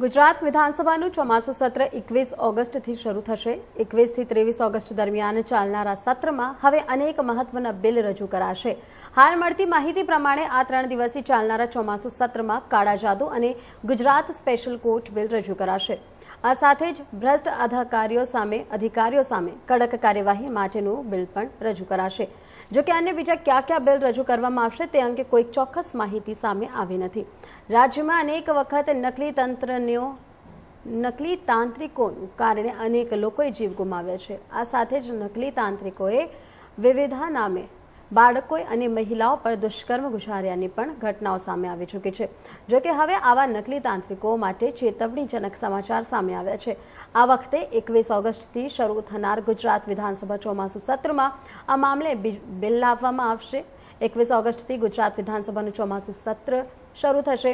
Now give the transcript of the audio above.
ગુજરાત વિધાનસભાનું ચોમાસું સત્ર એકવીસ ઓગસ્ટથી શરૂ થશે. એકવીસથી ત્રેવીસ ઓગસ્ટ દરમિયાન ચાલનારા સત્રમાં હવે અનેક મહત્વના બિલ રજૂ કરાશે. હાલ મળતી માહિતી પ્રમાણે આ ત્રણ દિવસથી ચાલનારા ચોમાસું સત્રમાં કાળા જાદુ અને ગુજરાત સ્પેશિયલ કોર્ટ બિલ રજૂ કરાશે. આ સાથે જ ભ્રષ્ટ અધિકારીઓ સામે અધિકારીઓ સામે કડક કાર્યવાહી માટેનું બિલ પણ રજૂ કરાશે. જો કે અન્ય બીજા કયા કયા બિલ રજૂ કરવામાં આવશે તે અંગે કોઈ ચોક્કસ માહિતી સામે આવી નથી. રાજ્યમાં અનેક વખત નકલી તંત્રનો નકલી તાંત્રિકોનું કારણે અનેક લોકોએ જીવ ગુમાવ્યા છે. આ સાથે જ નકલી તાંત્રિકોએ વિવિધા નામે બાળકોએ અને મહિલાઓ પર દુષ્કર્મ ગુજાર્યાની પણ ઘટનાઓ સામે આવી ચૂકી છે. જો કે હવે આવા નકલી તાંત્રિકો માટે ચેતવણીજનક સમાચાર સામે આવ્યા છે. આ વખતે એકવીસ ઓગસ્ટથી શરૂ થનાર ગુજરાત વિધાનસભા ચોમાસું સત્રમાં આ મામલે બિલ લાવવામાં આવશે. એકવીસ ઓગસ્ટથી ગુજરાત વિધાનસભાનું ચોમાસું સત્ર શરૂ થશે.